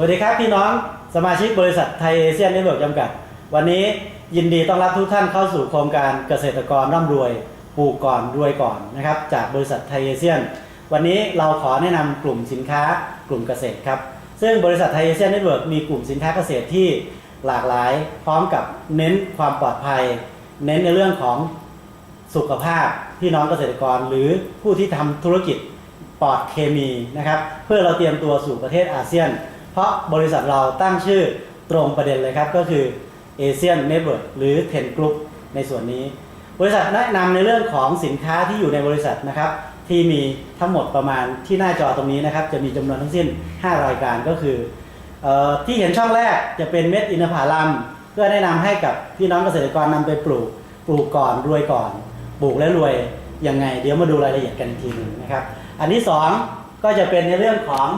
สวัสดีครับพี่น้องสมาชิกบริษัทไทยเอเชียนเน็ตเวิร์กจำกัด วันนี้ยินดีต้อนรับทุกท่านเข้าสู่โครงการเกษตรกรร่ำรวยปลูกก่อนรวยก่อนนะครับ จากบริษัทไทยเอเชียน วันนี้เราขอแนะนำกลุ่มสินค้ากลุ่มเกษตรครับ ซึ่งบริษัทไทยเอเชียนเน็ตเวิร์กมีกลุ่มสินค้าเกษตรที่หลากหลาย พร้อมกับเน้นความปลอดภัย เน้นในเรื่องของสุขภาพพี่น้องเกษตรกรหรือผู้ที่ทำธุรกิจปลอดเคมีนะครับ เพื่อเราเตรียมตัวสู่ประเทศอาเซียน ราะบริษัทเราตั้งชื่อตรงประเด็นเลยครับ ก็คือเอเชียนเน็ตเวิร์กหรือเทนกรุ๊ปในส่วนนี้ บริษัทแนะนำในเรื่องของสินค้าที่อยู่ในบริษัทนะครับที่มีทั้งหมดประมาณที่หน้าจอตรงนี้นะครับ จะมีจำนวนทั้งสิ้น 5 รายการก็คือออที่เห็นช่องแรกจะเป็นเม็ดอินทผลัมเพื่อแนะนำให้กับพี่น้องเกษตรกรนำไปปลูกปลูกก่อนรวยก่อนปลูกแล้วรวยยังไง เดี๋ยวมาดูรายละเอียดกันอีกทีหนึงนะครับ อันที่สองก็จะเป็นในเรื่องของ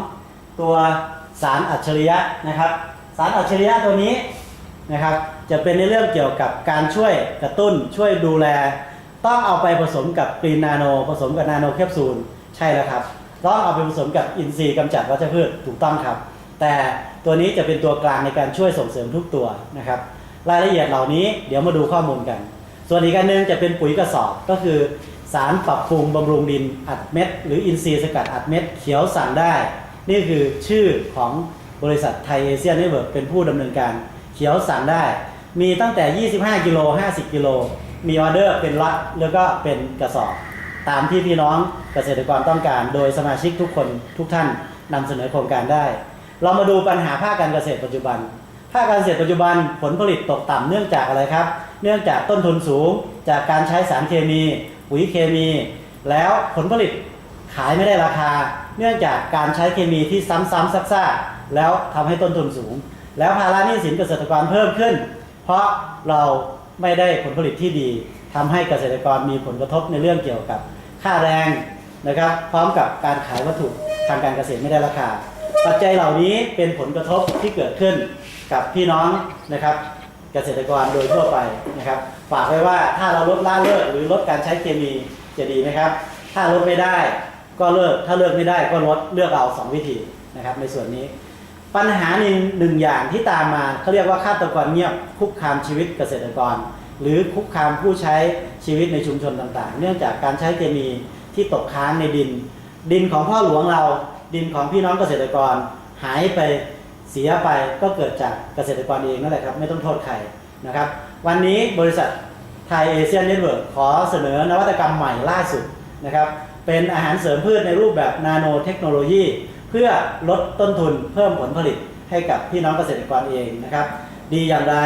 ตัว สารอัจฉริยะนะครับ สารอัจฉริยะตัวนี้นะครับจะเป็นในเรื่องเกี่ยวกับการช่วยกระตุ้นช่วยดูแล ต้องเอาไปผสมกับกรีนนาโน ผสมกับนาโนแคปซูลใช่แล้วครับต้องเอาไปผสมกับอินทรีย์กำจัดวัชพืชถูกต้องครับ แต่ตัวนี้จะเป็นตัวกลางในการช่วยส่งเสริมทุกตัวนะครับ รายละเอียดเหล่านี้เดี๋ยวมาดูข้อมูลกัน ส่วนอีกอันหนึงจะเป็นปุ๋ยกระสอบก็คือ สารปรับปรุงบำรุงดินอัดเม็ด หรืออินทรีย์สกัดอัดเม็ดเขียวสั่งได้ นี่คือชื่อของบริษัทไทยเอเชียนเน็ตเวิร์กเป็นผู้ดำเนินการเขียวสั่งได้ มีตั้งแต่ 25 กิโล 50 กิโล มีออเดอร์เป็นล็อตแล้วก็เป็นกระสอบ ตามที่พี่น้องเกษตรกรต้องการ โดยสมาชิกทุกคนทุกท่านนำเสนอโครงการได้ เรามาดูปัญหาภาคการเกษตรปัจจุบัน ภาคการเกษตรปัจจุบันผลผลิตตกต่ำเนื่องจากอะไรครับ เนื่องจากต้นทุนสูง จากการใช้สารเคมีปุ๋ยเคมี แล้วผลผลิต ขายไม่ได้ราคา เนื่องจากการใช้เคมีที่ซ้ำๆซักๆแล้วทำให้ต้นทุนสูง แล้วภาระหนี้สินเกษตรกรเพิ่มขึ้น เพราะเราไม่ได้ผลผลิตที่ดีทำให้เกษตรกรมีผลกระทบในเรื่องเกี่ยวกับค่าแรงนะครับพร้อมกับการขายวัตถุทางการเกษตรไม่ได้ราคา ปัจจัยเหล่านี้เป็นผลกระทบที่เกิดขึ้นกับพี่น้องนะครับเกษตรกรโดยทั่วไปนะครับฝากไว้ว่าถ้าเราลดละเลิกหรือลดการใช้เคมีจะดีไหมครับ ถ้าลดไม่ได้ ก็เลิกถ้าเลิกไม่ได้ก็ลดเลือกเอาสองวิธีนะครับ ในส่วนนี้ ปัญหาหนึ่งหนึ่งอย่างที่ตามมาเขาเรียกว่าฆาตกรเงียบคุกคามชีวิตเกษตรกร หรือคุกคามผู้ใช้ชีวิตในชุมชนต่างๆ เนื่องจากการใช้เคมีที่ตกค้างในดิน ดินของพ่อหลวงเรา ดินของพี่น้องเกษตรกรหายไปเสียไปก็เกิดจากเกษตรกรเองนั่นแหละครับไม่ต้องโทษใครนะครับ วันนี้บริษัทไทยเอเชียนเน็ตเวิร์กขอเสนอนวัตกรรมใหม่ล่าสุดนะครับ เป็นอาหารเสริมพืชในรูปแบบนาโนเทคโนโลยี เพื่อลดต้นทุนเพิ่มผลผลิตให้กับพี่น้องเกษตรกรเองนะครับ ดีอย่างไร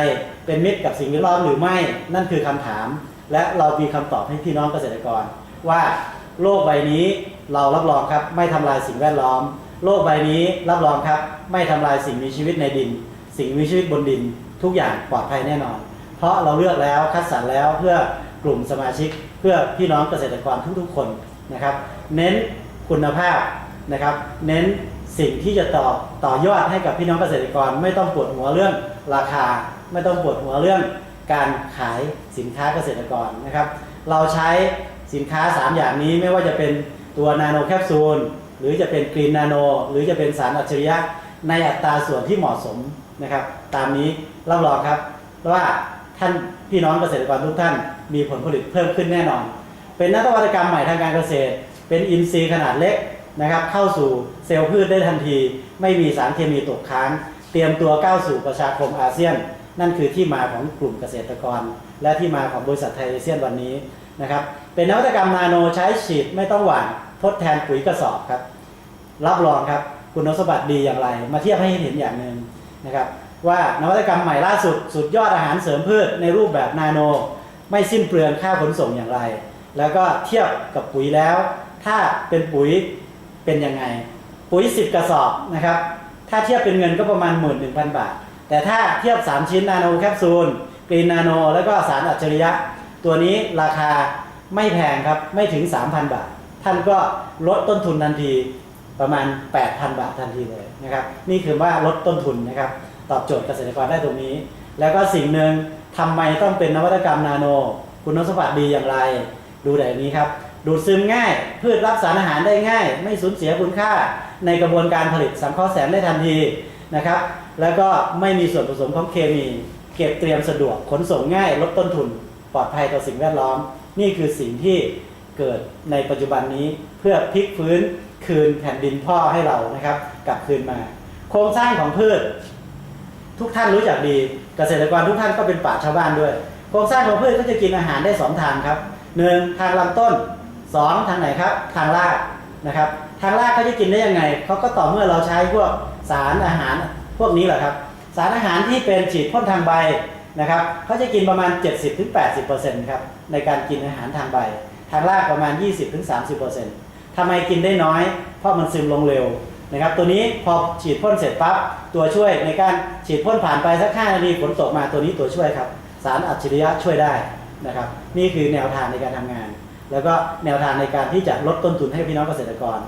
เป็นมิตรกับสิ่งแวดล้อมหรือไม่นั่นคือคำถาม และเรามีคำตอบให้พี่น้องเกษตรกร ว่าโลกใบนี้เรารับรองครับไม่ทำลายสิ่งแวดล้อม โลกใบนี้รับรองครับ ไม่ทำลายสิ่งมีชีวิตในดิน สิ่งมีชีวิตบนดิน ทุกอย่างปลอดภัยแน่นอน เพราะเราเลือกแล้วคัดสรรแล้วเพื่อกลุ่มสมาชิก เพื่อพี่น้องเกษตรกรทุกๆคน นะครับ เน้นคุณภาพนะครับ เน้นสิ่งที่จะต่อต่อยอดให้กับพี่น้องเกษตรกร ไม่ต้องปวดหัวเรื่องราคา ไม่ต้องปวดหัวเรื่องการขายสินค้าเกษตรกรนะครับ เราใช้สินค้า 3 อย่างนี้ไม่ว่าจะเป็นตัวนาโนแคปซูลหรือจะเป็นกรีนนาโน หรือจะเป็นสารอัจฉริยะในอัตราส่วนที่เหมาะสมนะครับ ตามนี้รับรองครับว่าท่านพี่น้องเกษตรกรทุกท่านมีผลผลิตเพิ่มขึ้นแน่นอน เป็นนวัตกรรมใหม่ทางการเกษตร เป็นอินทรีย์ขนาดเล็กนะครับ เข้าสู่เซลล์พืชได้ทันที ไม่มีสารเคมีตกค้าง เตรียมตัวก้าวสู่ประชาคมอาเซียน นั่นคือที่มาของกลุ่มเกษตรกร และที่มาของบริษัทไทยเอเชียนวันนี้นะครับ เป็นนวัตกรรมนาโนใช้ฉีดไม่ต้องหว่านทดแทนปุ๋ยกระสอบครับ รับรองครับคุณสมบัติดีอย่างไร มาเทียบให้เห็นอย่างหนึ่งนะครับ ว่านวัตกรรมใหม่ล่าสุด สุดยอดอาหารเสริมพืชในรูปแบบนาโน ไม่สิ้นเปลืองค่าขนส่งอย่างไร แล้วก็เทียบกับปุ๋ยแล้ว ถ้าเป็นปุ๋ยเป็นยังไง ปุ๋ย 10 กระสอบนะครับ ถ้าเทียบเป็นเงินก็ประมาณ 11,000 บาท แต่ถ้าเทียบ 3 ชิ้นนาโนแคปซูลกรีนนาโน แล้วก็สารอัจฉริยะ ตัวนี้ราคาไม่แพงครับ ไม่ถึง 3,000 บาท ท่านก็ลดต้นทุนทันทีประมาณ 8,000 บาททันทีเลยนะครับ นี่คือว่าลดต้นทุนนะครับ ตอบโจทย์เกษตรกรได้ตรงนี้ แล้วก็สิ่งหนึ่งทำไมต้องเป็นนวัตกรรมนาโน คุณสมบัติดีอย่างไร ดูแบบนี้ครับ ดูดซึมง่าย พืชรับสารอาหารได้ง่าย ไม่สูญเสียคุณค่า ในกระบวนการผลิตสังเคราะห์แสงได้ทันทีนะครับ แล้วก็ไม่มีส่วนผสมของเคมี เก็บเตรียมสะดวกขนส่งง่าย ลดต้นทุน ปลอดภัยต่อสิ่งแวดล้อม นี่คือสิ่งที่เกิดในปัจจุบันนี้เพื่อพลิกฟื้นคืนแผ่นดินพ่อให้เรานะครับ กลับคืนมา โครงสร้างของพืช ทุกท่านรู้จักดี เกษตรกรทุกท่านก็เป็นป่าชาวบ้านด้วย โครงสร้างของพืชก็จะกินอาหารได้สองทางครับ หนึ่งทางลำต้นสองทางไหนครับ ทางรากนะครับ ทางรากเขาจะกินได้ยังไงเขาก็ต่อเมื่อเราใช้พวกสารอาหารพวกนี้แหละครับ สารอาหารที่เป็นฉีดพ่นทางใบนะครับเขาจะกินประมาณ 70-80%ครับในการกินอาหารทางใบ ทางรากประมาณ 20-30%ทำไมกินได้น้อย เพราะมันซึมลงเร็วนะครับ ตัวนี้พอฉีดพ่นเสร็จปั๊บตัวช่วยในการฉีดพ่นผ่านไปสัก5นาทีฝนตกมาตัวนี้ตัวช่วยครับ สารอัจฉริยะช่วยได้ นะครับ นี่คือแนวทางในการทำงาน แล้วก็แนวทางในการที่จะลดต้นทุนให้พี่น้องเกษตรกร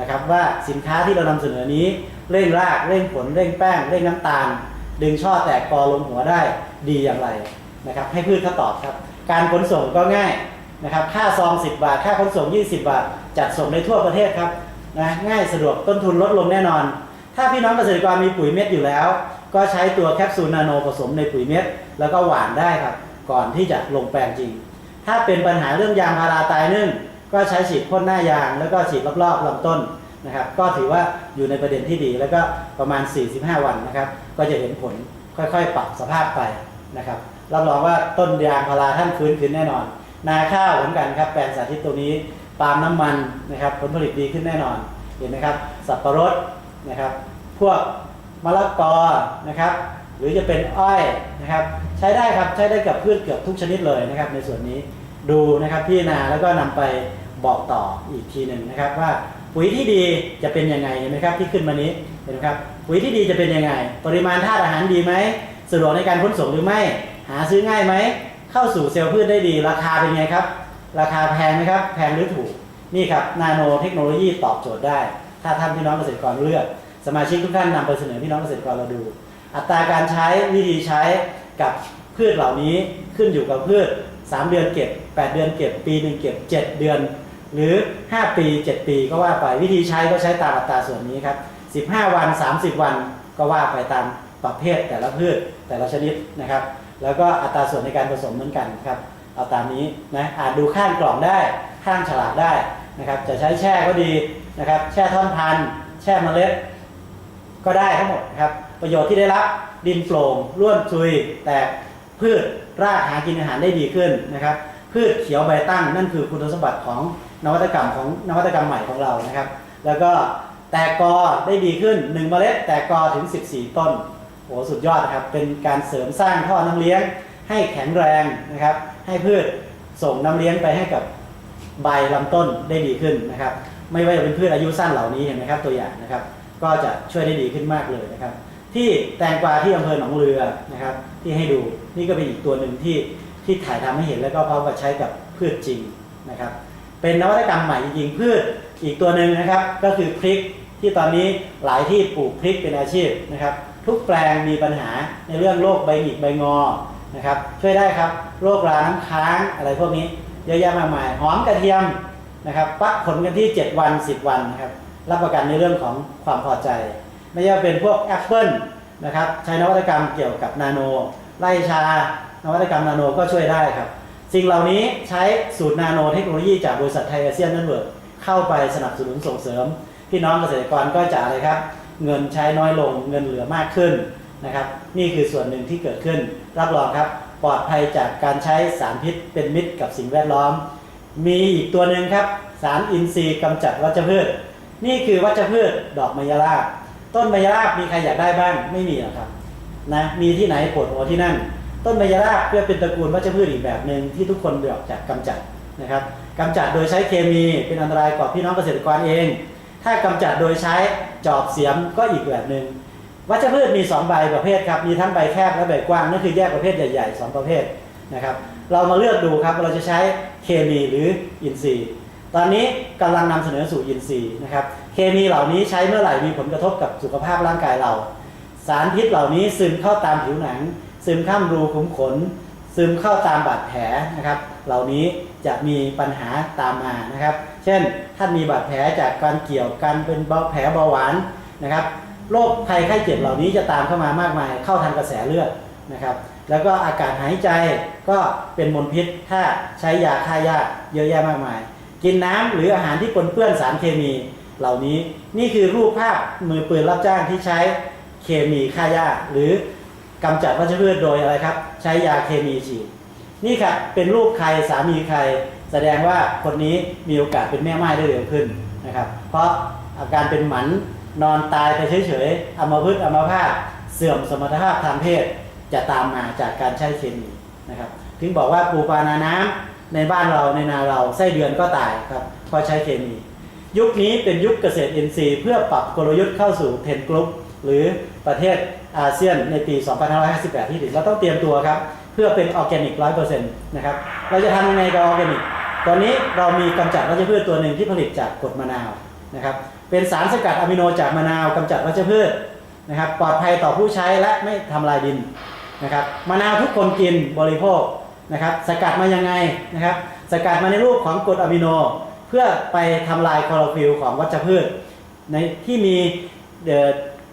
นะครับว่าสินค้าที่เรานำเสนอนี้เร่งรากเร่งผลเร่งแป้งเร่งน้ำตาล ดึงช่อแตกกอลงหัวได้ดีอย่างไรนะครับให้พืชเขาตอบครับ การขนส่งก็ง่ายนะครับค่าซอง 10 บาท ค่าขนส่ง 20 บาท จัดส่งในทั่วประเทศครับนะง่ายสะดวกต้นทุนลดลงแน่นอน ถ้าพี่น้องเกษตรกรมีปุ๋ยเม็ดอยู่แล้ว ก็ใช้ตัวแคปซูลนาโนผสมในปุ๋ยเม็ด แล้วก็หว่านได้ครับ ก่อนที่จะลงแปลงจริง ถ้าเป็นปัญหาเรื่องยางพาราตายนึ่ง ก็ใช้ฉีดพ่นหน้ายางแล้วก็ฉีดรอบๆลำต้นนะครับ ก็ถือว่าอยู่ในประเด็นที่ดีแล้วก็ประมาณ 45 วันนะครับ ก็จะเห็นผลค่อยๆ ปรับสภาพไปนะครับรับรองว่าต้นยางพาราท่านฟื้นขึ้นแน่นอน นาข้าวเหมือนกันครับแปลงสาธิตตัวนี้ปาล์มน้ำมันนะครับผลผลิตดีขึ้นแน่นอนเห็นไหมครับ สับปะรดนะครับ พวกมะละกอนะครับ หรือจะเป็นอ้อยนะครับ ใช้ได้ครับใช้ได้กับพืชเกือบทุกชนิดเลยนะครับ ในส่วนนี้ดูนะครับพี่นาแล้วก็นำไปบอกต่ออีกทีหนึ่งนะครับ ว่าปุ๋ยที่ดีจะเป็นยังไงเห็นไหมครับที่ขึ้นมานี้เห็นไหมครับปุ๋ยที่ดีจะเป็นยังไง ปริมาณธาตุอาหารดีไหมสะดวกในการขนส่งหรือไม่ หาซื้อง่ายไหมเข้าสู่เซลล์พืชได้ดี ราคาเป็นไงครับ ราคาแพงไหมครับ แพงหรือถูกนี่ครับนาโนเทคโนโลยีตอบโจทย์ได้ ถ้าท่านพี่น้องเกษตรกรเลือก สมาชิกทุกท่านนำไปเสนอพี่น้องเกษตรกรเราดู อัตราการใช้วิธีใช้กับพืชเหล่านี้ขึ้นอยู่กับพืช 3 เดือนเก็บ 8 เดือนเก็บ ปีหนึ่งเก็บ 7 เดือน หรือ 5 ปี 7 ปีก็ว่าไปวิธีใช้ก็ใช้ตามอัตราส่วนนี้ครับ 15 วัน 30 วันก็ว่าไปตามประเภทแต่ละพืชแต่ละชนิดนะครับ แล้วก็อัตราส่วนในการผสมเหมือนกันครับเอาตามนี้นะอ่านดูข้างกล่องได้ข้างฉลากได้นะครับจะใช้แช่ก็ดีนะครับแช่ท่อนพันแช่เมล็ด ก็ได้ทั้งหมดครับ ประโยชน์ที่ได้รับดินโปร่งร่วนซุย แตกพืชรากหากินอาหารได้ดีขึ้นนะครับ พืชเขียวใบตั้งนั่นคือคุณสมบัติของนวัตกรรมของนวัตกรรมใหม่ของเรานะครับ แล้วก็แตกกอได้ดีขึ้น1เมล็ดแตกกอถึง 14 ต้นโอ้สุดยอดครับ เป็นการเสริมสร้างท่อน้ำเลี้ยง ให้แข็งแรงนะครับ ให้พืชส่งน้ำเลี้ยงไปให้กับใบลำต้นได้ดีขึ้นนะครับ ไม่ว่าจะเป็นพืชอายุสั้นเหล่านี้เห็นไหมครับตัวอย่างนะครับ ก็จะช่วยได้ดีขึ้นมากเลยนะครับ ที่แตงกวาที่อำเภอหนองเรือนะครับ ที่ให้ดูนี่ก็เป็นอีกตัวหนึ่งที่ที่ถ่ายทำให้เห็นแล้วก็พร้อมกับใช้กับพืชจริงนะครับ เป็นนวัตกรรมใหม่จริงพืชอีกตัวหนึ่งนะครับ ก็คือพริกที่ตอนนี้หลายที่ปลูกพริกเป็นอาชีพนะครับ ทุกแปลงมีปัญหาในเรื่องโรคใบหงิกใบงอนะครับ ช่วยได้ครับโรคราน้ำค้างอะไรพวกนี้เยอะแยะมากมายหอมกระเทียมนะครับปักผลกันที่ 7 วัน 10 วันนะครับรับประกันในเรื่องของความพอใจ ไม่ว่าเป็นพวกแอปเปิลนะครับใช้นวัตกรรมเกี่ยวกับนาโน ไล่ชานวัตกรรมนาโนก็ช่วยได้ครับ สิ่งเหล่านี้ใช้สูตรนาโนเทคโนโลยีจากบริษัทไทยอาเซียนนั่นเวิร์กเข้าไปสนับสนุนส่งเสริม พี่น้องเกษตรกรก็จะอะไรครับ เงินใช้น้อยลงเงินเหลือมากขึ้นนะครับ นี่คือส่วนหนึ่งที่เกิดขึ้น รับรองครับปลอดภัยจากการใช้สารพิษเป็นมิตรกับสิ่งแวดล้อม มีอีกตัวหนึ่งครับ สารอินทรีย์กำจัดวัชพืช นี่คือวัชพืชดอกมะยรา ต้นมยราบมีใครอยากได้บ้างไม่มีหรอกครับนะมีที่ไหนปวดหัวที่นั่น ต้นมยราบเพื่อเป็นตระกูลวัชพืชอีกแบบหนึ่งที่ทุกคนเดือจากกำจัดนะครับกำจัดโดยใช้เคมีเป็นอันตรายกับพี่น้องเกษตรกรเอง ถ้ากำจัดโดยใช้จอบเสียมก็อีกแบบหนึ่งวัชพืชมี 2 ใบประเภทครับมีทั้งใบแคบและใบกว้างนั่นคือแยกประเภทใหญ่ๆ 2 ประเภทนะครับเรามาเลือกดูครับเราจะใช้เคมีหรืออินทรีย์ ตอนนี้กำลังนำเสนอสู่อินทรีย์นะครับ เคมีเหล่านี้ใช้เมื่อไหร่มีผลกระทบกับสุขภาพร่างกายเรา สารพิษเหล่านี้ซึมเข้าตามผิวหนัง ซึมข้ามรูขุมขน ซึมเข้าตามบาดแผลนะครับ เหล่านี้จะมีปัญหาตามมานะครับ เช่นท่านมีบาดแผลจากการเกี่ยวกันเป็นเบาแผลเบาหวานนะครับโรคภัยไข้เจ็บเหล่านี้จะตามเข้ามามากมายเข้าทางกระแสเลือดนะครับ แล้วก็อากาศหายใจก็เป็นมลพิษถ้าใช้ยาฆ่าหญ้าเยอะแยะมากมาย กินน้ำหรืออาหารที่ปนเปื้อนสารเคมีเหล่านี้นี่คือรูปภาพมือปืนรับจ้างที่ใช้เคมีฆ่าหญ้าหรือกำจัดวัชพืชโดยอะไรครับ ใช้ยาเคมีฉีดนี่ครับเป็นรูปใครสามีใคร แสดงว่าคนนี้มีโอกาสเป็นแม่ไม้ได้เร็วขึ้นนะครับ เพราะอาการเป็นหมันนอนตายไปเฉยๆอัมพฤกษ์อัมพาตเสื่อมสมรรถภาพทางเพศจะตามมาจากการใช้เคมีนะครับ ถึงบอกว่าปูปลานาน้ำ ในบ้านเราในนาเราไส้เดือนก็ตายครับเพราะใช้เคมี ยุคนี้เป็นยุคเกษตรอินทรีย์เพื่อปรับกลยุทธ์เข้าสู่เทนกรุ๊ปหรือประเทศอาเซียนในปี 2558 ที่ถึงเราต้องเตรียมตัวครับ เพื่อเป็นออร์แกนิก 100%นะครับเราจะทำยังไงกับออร์แกนิก ตอนนี้เรามีกำจัดวัชพืชตัวหนึ่งที่ผลิตจากกดมะนาวนะครับเป็นสารสกัดอะมิโนจากมะนาวกำจัดวัชพืชนะครับปลอดภัยต่อผู้ใช้และไม่ทำลายดินนะครับมะนาวทุกคนกินบริโภค นะครับสกัดมายังไงนะครับสกัดมาในรูปของกรดอะมิโน เพื่อไปทำลายคลอโรฟิลของวัชพืชในที่มีเอ่อ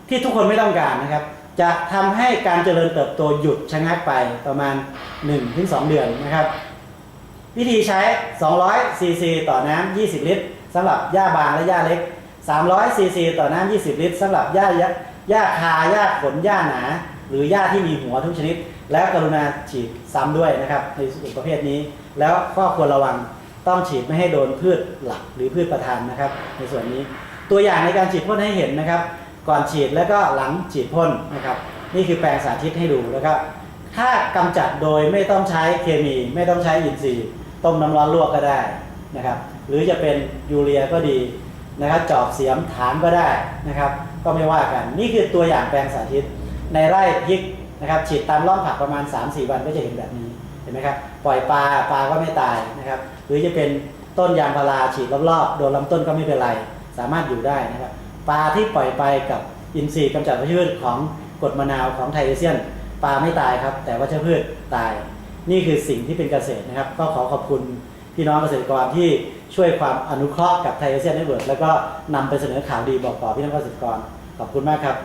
ที่ทุกคนไม่ต้องการนะครับ จะทำให้การเจริญเติบโตหยุดชะงักไปประมาณ 1-2 เดือนนะครับ วิธีใช้ 200 ซีซีต่อน้ำ20 ลิตรสำหรับหญ้าบางและหญ้าเล็ก 300 ซีซีต่อน้ำ20 ลิตรสำหรับหญ้าหญ้าคาหญ้าขนหญ้าหนา หรือหญ้าที่มีหัวทุกชนิด และกรุณาฉีดซ้ำด้วยนะครับในส่วนประเภทนี้ แล้วก็ควรระวังต้องฉีดไม่ให้โดนพืชหลักหรือพืชประทานนะครับ ในส่วนนี้ตัวอย่างในการฉีดพ่นให้เห็นนะครับ ก่อนฉีดแล้วก็หลังฉีดพ่นนะครับนี่คือแปลงสาธิตให้ดูแล้วก็ถ้ากำจัดโดยไม่ต้องใช้เคมี ไม่ต้องใช้อินทรีย์ต้มน้ำร้อนลวกก็ได้นะครับ หรือจะเป็นยูเรียก็ดีนะครับจอบเสียมถางก็ได้นะครับ ก็ไม่ว่ากัน นี่คือตัวอย่างแปลงสาธิตในไร่พริก นะครับฉีดตามร่องผักประมาณ 3-4 วันก็จะเห็นแบบนี้เห็นไหมครับปล่อยปลาปลาก็ไม่ตายนะครับหรือจะเป็นต้นยางพาราฉีดรอบๆโดนลำต้นก็ไม่เป็นไร สามารถอยู่ได้นะครับปลาที่ปล่อยไปกับอินทรีย์กำจัดวัชพืชของกรดมะนาวของไทเอเชียนปลาไม่ตายครับ แต่วัชพืชตาย นี่คือสิ่งที่เป็นเกษตรนะครับ ก็ขอขอบคุณพี่น้องเกษตรกรที่ช่วยความอนุเคราะห์กับไทเอเชียนเน็ตเวิร์กแล้วก็นำไปเสนอข่าวดีบอกต่อพี่น้องเกษตรกรขอบคุณมากครับ